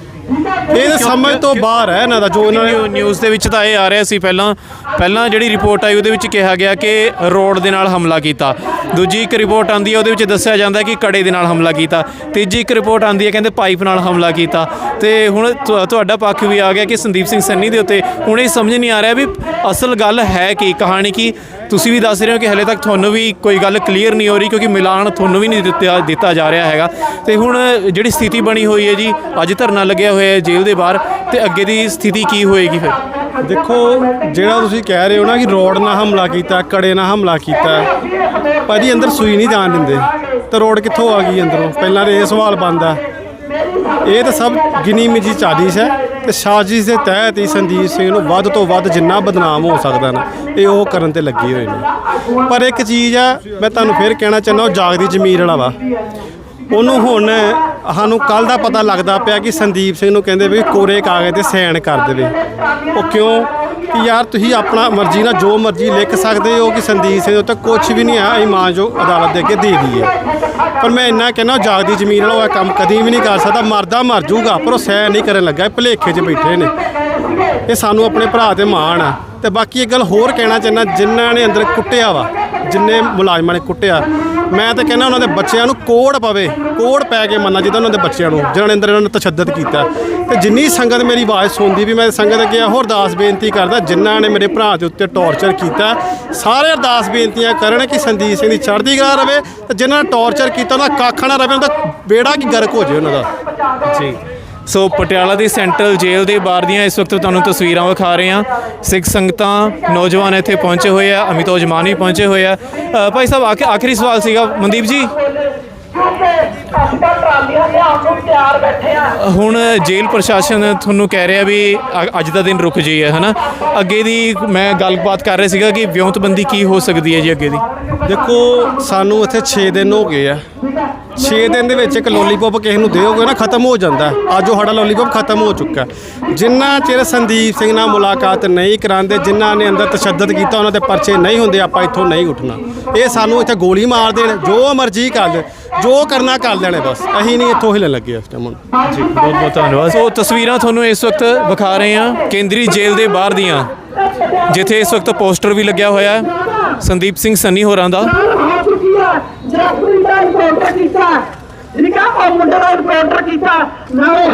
ਇਹ ਤਾਂ ਸਮਝ ਤੋਂ ਬਾਹਰ ਹੈ ਇਹਨਾਂ ਦਾ ਜੋ ਇਹਨਾਂ ਨੇ ਨਿਊ- ਨਿਊਜ਼ ਦੇ ਵਿੱਚ ਤਾਂ ਇਹ ਆ ਰਿਹਾ ਸੀ ਪਹਿਲਾਂ ਪਹਿਲਾਂ ਜਿਹੜੀ ਰਿਪੋਰਟ ਆਈ ਉਹਦੇ ਵਿੱਚ ਕਿਹਾ ਗਿਆ ਕਿ ਰੋਡ ਦੇ ਨਾਲ ਹਮਲਾ ਕੀਤਾ। ਦੂਜੀ ਇੱਕ ਰਿਪੋਰਟ ਆਂਦੀ ਹੈ ਉਹਦੇ ਵਿੱਚ ਦੱਸਿਆ ਜਾਂਦਾ ਕਿ ਕੜੇ ਦੇ ਨਾਲ ਹਮਲਾ ਕੀਤਾ। ਤੀਜੀ ਇੱਕ ਰਿਪੋਰਟ ਆਂਦੀ ਹੈ ਕਹਿੰਦੇ ਪਾਈਪ ਨਾਲ ਹਮਲਾ ਕੀਤਾ। ਤੇ ਹੁਣ ਤੁਹਾਡਾ ਪੱਖ ਵੀ ਆ ਗਿਆ ਕਿ ਸੰਦੀਪ ਸਿੰਘ ਸੰਨੀ ਦੇ ਉੱਤੇ। ਹੁਣ ਇਹ ਸਮਝ ਨਹੀਂ ਆ ਰਿਹਾ ਵੀ ਅਸਲ ਗੱਲ ਹੈ ਕੀ ਕਹਾਣੀ ਕੀ। ਤੁਸੀਂ ਵੀ ਦੱਸ ਰਹੇ ਹੋ ਕਿ ਹਲੇ ਤੱਕ ਤੁਹਾਨੂੰ ਵੀ ਕੋਈ ਗੱਲ ਕਲੀਅਰ ਨਹੀਂ ਹੋ ਰਹੀ ਕਿਉਂਕਿ ਮਿਲਾਨ ਤੁਹਾਨੂੰ ਵੀ ਨਹੀਂ ਦਿੱਤਾ ਦਿੱਤਾ ਜਾ ਰਿਹਾ ਹੈਗਾ। ਤੇ ਹੁਣ ਜਿਹੜੀ ਸਥਿਤੀ ਬਣੀ ਹੋਈ ਹੈ ਜੀ ਅੱਜ ਧਰਨਾ ਲੱਗਿਆ ਹੋਇਆ ਹੈ ਜੇਲ੍ਹ ਦੇ ਬਾਹਰ ਤੇ ਅੱਗੇ ਦੀ ਸਥਿਤੀ ਕੀ ਹੋਏਗੀ ਫਿਰ? ਦੇਖੋ, ਜਿਹੜਾ ਤੁਸੀਂ ਕਹਿ ਰਹੇ ਹੋ ਨਾ ਕਿ ਰੋਡ ਨਾਲ ਹਮਲਾ ਕੀਤਾ, ਕੜੇ ਨਾਲ ਹਮਲਾ ਕੀਤਾ, ਭਾਜੀ ਅੰਦਰ ਸੂਈ ਨਹੀਂ ਜਾਣ ਦਿੰਦੇ। ਤਾਂ ਰੋਡ ਕਿੱਥੋਂ ਆ ਗਈ ਅੰਦਰੋਂ? ਪਹਿਲਾਂ ਇਹ ਸਵਾਲ ਬਣਦਾ। ਇਹ ਤਾਂ ਸਭ ਗਿਨੀ ਮਿਜੀ ਸਾਜ਼ਿਸ਼ ਹੈ ਤੇ ਸਾਜ਼ਿਸ਼ ਦੇ ਤਹਿਤ ਹੀ ਸੰਦੀਪ ਸਿੰਘ ਨੂੰ ਵੱਧ ਤੋਂ ਵੱਧ ਜਿੰਨਾ ਬਦਨਾਮ ਹੋ ਸਕਦਾ ਨਾ, ਇਹ ਉਹ ਕਰਨ ਤੇ ਲੱਗੇ ਹੋਏ ਨੇ। ਪਰ ਇੱਕ ਚੀਜ਼ ਆ ਮੈਂ ਤੁਹਾਨੂੰ ਫਿਰ ਕਹਿਣਾ ਚਾਹੁੰਦਾ, ਉਹ ਜਾਗਦੀ ਜ਼ਮੀਰ ਵਾਲਾ ਵਾ। ਉਹਨੂੰ ਹੁਣ ਸਾਨੂੰ ਕੱਲ ਦਾ ਪਤਾ ਲੱਗਦਾ ਪਿਆ ਕਿ ਸੰਦੀਪ ਸਿੰਘ ਨੂੰ ਕਹਿੰਦੇ ਵੀ ਕੋਰੇ ਕਾਗਜ਼ ਤੇ ਸਾਈਨ ਕਰ ਦੇਵੇ। ਉਹ ਕਿਉਂ? ਕਿ ਯਾਰ ਤੁਸੀਂ ਆਪਣਾ ਮਰਜ਼ੀ ਨਾਲ ਜੋ ਮਰਜ਼ੀ ਲਿਖ ਸਕਦੇ ਹੋ ਕਿ ਸੰਦੀਪ ਸਿੰਘ ਉੱਤੇ ਕੁਝ ਵੀ ਨਹੀਂ ਆ ਇਮਾਨ ਜੋ ਅਦਾਲਤ ਦੇ ਅੱਗੇ ਦੇ ਦਈਏ ਪਰ ਮੈਂ ਇੰਨਾ ਕਹਿਣਾ ਜਾਗਦੀ ਜ਼ਮੀਨ ਵਾਲਾ ਉਹ ਕੰਮ ਕਦੀ ਵੀ ਨਹੀਂ ਕਰ ਸਕਦਾ, ਮਰਦਾ ਮਰ ਜਾਊਗਾ, ਪਰ ਉਹ ਸਹਿ ਨਹੀਂ ਕਰਨ ਲੱਗਾ, ਇਹ ਭੁਲੇਖੇ 'ਚ ਬੈਠੇ ਨੇ। ਇਹ ਸਾਨੂੰ ਆਪਣੇ ਭਰਾ ਤੇ ਮਾਣ ਆ। ਤੇ ਬਾਕੀ ਇੱਕ ਗੱਲ ਹੋਰ ਕਹਿਣਾ ਚਾਹੁੰਦਾ, ਜਿਨ੍ਹਾਂ ਨੇ ਅੰਦਰ ਕੁੱਟਿਆ ਵਾ, ਜਿੰਨੇ ਮੁਲਾਜ਼ਮਾਂ ਨੇ ਕੁੱਟਿਆ ਮੈਂ ਤਾਂ ਕਹਿੰਦਾ ਉਹਨਾਂ ਦੇ ਬੱਚਿਆਂ ਨੂੰ ਕੋੜ ਪਵੇ, ਕੋੜ ਪੈ ਕੇ ਮੰਨਣਾ ਜਿੱਦਾਂ ਉਹਨਾਂ ਦੇ ਬੱਚਿਆਂ ਨੂੰ ਜਿਨ੍ਹਾਂ ਨੇ ਅੰਦਰ ਇਹਨਾਂ ਨੂੰ ਤਸ਼ੱਦਦ ਕੀਤਾ। ਤੇ ਜਿੰਨੀ ਸੰਗਤ ਮੇਰੀ ਆਵਾਜ਼ ਸੁਣਦੀ ਵੀ ਮੈਂ ਸੰਗਤ ਅੱਗੇ ਇਹੋ ਅਰਦਾਸ ਬੇਨਤੀ ਕਰਦਾ, ਜਿਨ੍ਹਾਂ ਨੇ ਮੇਰੇ ਭਰਾ ਦੇ ਉੱਤੇ ਟੌਰਚਰ ਕੀਤਾ, ਸਾਰੇ ਅਰਦਾਸ ਬੇਨਤੀਆਂ ਕਰਨ ਕਿ ਸੰਦੀਪ ਸਿੰਘ ਦੀ ਚੜ੍ਹਦੀ ਕਲਾ ਰਵੇ ਤੇ ਜਿਨ੍ਹਾਂ ਨੇ ਟੌਰਚਰ ਕੀਤਾ, ਉਹਨਾਂ ਦਾ ਕੱਖ ਨਾ ਰਵੇ, ਉਹਨਾਂ ਦਾ ਬੇੜਾ ਕੀ ਗਰਕ ਹੋ ਜਾਏ ਉਹਨਾਂ ਦਾ। ਜੀ। ਸੋ ਪਟਿਆਲਾ ਦੀ ਸੈਂਟਰਲ ਜੇਲ੍ਹ ਦੇ ਬਾਹਰ ਦੀਆਂ ਇਸ ਵਕਤ ਤੁਹਾਨੂੰ ਤਸਵੀਰਾਂ ਵਿਖਾ ਰਹੇ ਹਾਂ। ਸਿੱਖ ਸੰਗਤਾਂ, ਨੌਜਵਾਨ ਇੱਥੇ ਪਹੁੰਚੇ ਹੋਏ ਆ ਅਮਿਤੋਜ ਮਾਨ ਵੀ ਪਹੁੰਚੇ ਹੋਏ ਆ। ਭਾਈ ਸਾਹਿਬ, ਆਖਿ- ਆਖਰੀ ਸਵਾਲ ਸੀਗਾ। ਮਨਦੀਪ ਜੀ? ਹੁਣ ਜੇਲ੍ਹ ਪ੍ਰਸ਼ਾਸਨ ਤੁਹਾਨੂੰ ਕਹਿ ਰਿਹਾ ਵੀ ਅ- ਅੱਜ ਦਾ ਦਿਨ ਰੁਕ ਜੀ ਹੈ ਹਨਾ? ਅੱਗੇ ਦੀ ਮੈਂ ਗੱਲਬਾਤ ਕਰ ਰਿਹਾ ਸੀਗਾ ਕਿ ਵਿਉਂਤਬੰਦੀ ਕੀ ਹੋ ਸਕਦੀ ਹੈ ਜੀ ਅੱਗੇ ਦੀ? ਦੇਖੋ ਸਾਨੂੰ ਇੱਥੇ 6 ਦਿਨ ਹੋ ਗਏ ਆ। 6 ਦਿਨ ਦੇ ਵਿੱਚ ਇੱਕ ਲੋਲੀਪੌਪ ਕਿਸੇ ਨੂੰ ਦਿਓਗੇ ਨਾ ਖਤਮ ਹੋ ਜਾਂਦਾ। ਅੱਜ ਉਹ ਸਾਡਾ ਲੋਲੀਪੌਪ ਖਤਮ ਹੋ ਚੁੱਕਾ। ਜਿੰਨਾ ਚਿਰ ਸੰਦੀਪ ਸਿੰਘ ਨਾਲ ਮੁਲਾਕਾਤ ਨਹੀਂ ਕਰਾਉਂਦੇ ਜਿਨ੍ਹਾਂ ਨੇ ਅੰਦਰ ਤਸ਼ੱਦਦ ਕੀਤਾ ਉਹਨਾਂ ਦੇ ਪਰਚੇ ਨਹੀਂ ਹੁੰਦੇ ਆਪਾਂ ਇੱਥੋਂ ਨਹੀਂ ਉੱਠਣਾ। ਇਹ ਸਾਨੂੰ ਇੱਥੇ ਗੋਲੀ ਮਾਰ ਦੇਣ ਜੋ ਮਰਜ਼ੀ ਕਰ ਜੋ ਕਰਨਾ ਕਰ ਲੈਣੇ ਬਸ। ਅਸੀਂ ਨਹੀਂ ਇੱਥੋਂ ਹਿੱਲਣ ਲੱਗੇ ਇਸ ਟਾਈਮ ਹੁਣ। ਜੀ ਬਹੁਤ ਬਹੁਤ ਧੰਨਵਾਦ। ਸੋ ਤਸਵੀਰਾਂ ਤੁਹਾਨੂੰ ਇਸ ਵਕਤ ਵਿਖਾ ਰਹੇ ਹਾਂ ਕੇਂਦਰੀ ਜੇਲ੍ਹ ਦੇ ਬਾਹਰ ਦੀਆਂ ਜਿੱਥੇ ਇਸ ਵਕਤ ਪੋਸਟਰ ਵੀ ਲੱਗਿਆ ਹੋਇਆ ਹੈ। ਸੰਦੀਪ ਸਿੰਘ ਸੰਨੀ ਹੋਰਾਂ ਦਾ। ਜਿਹੜਾ ਕੁੜੀ ਦਾ ਇਨਕਾਊਂਟਰ ਕੀਤਾ। ਜਿਹਨੇ ਕਹਾ ਉਹ ਮੁੰਡੇ ਦਾ ਇਨਕਾਊਂਟਰ ਕੀਤਾ। ਨਾਲੇ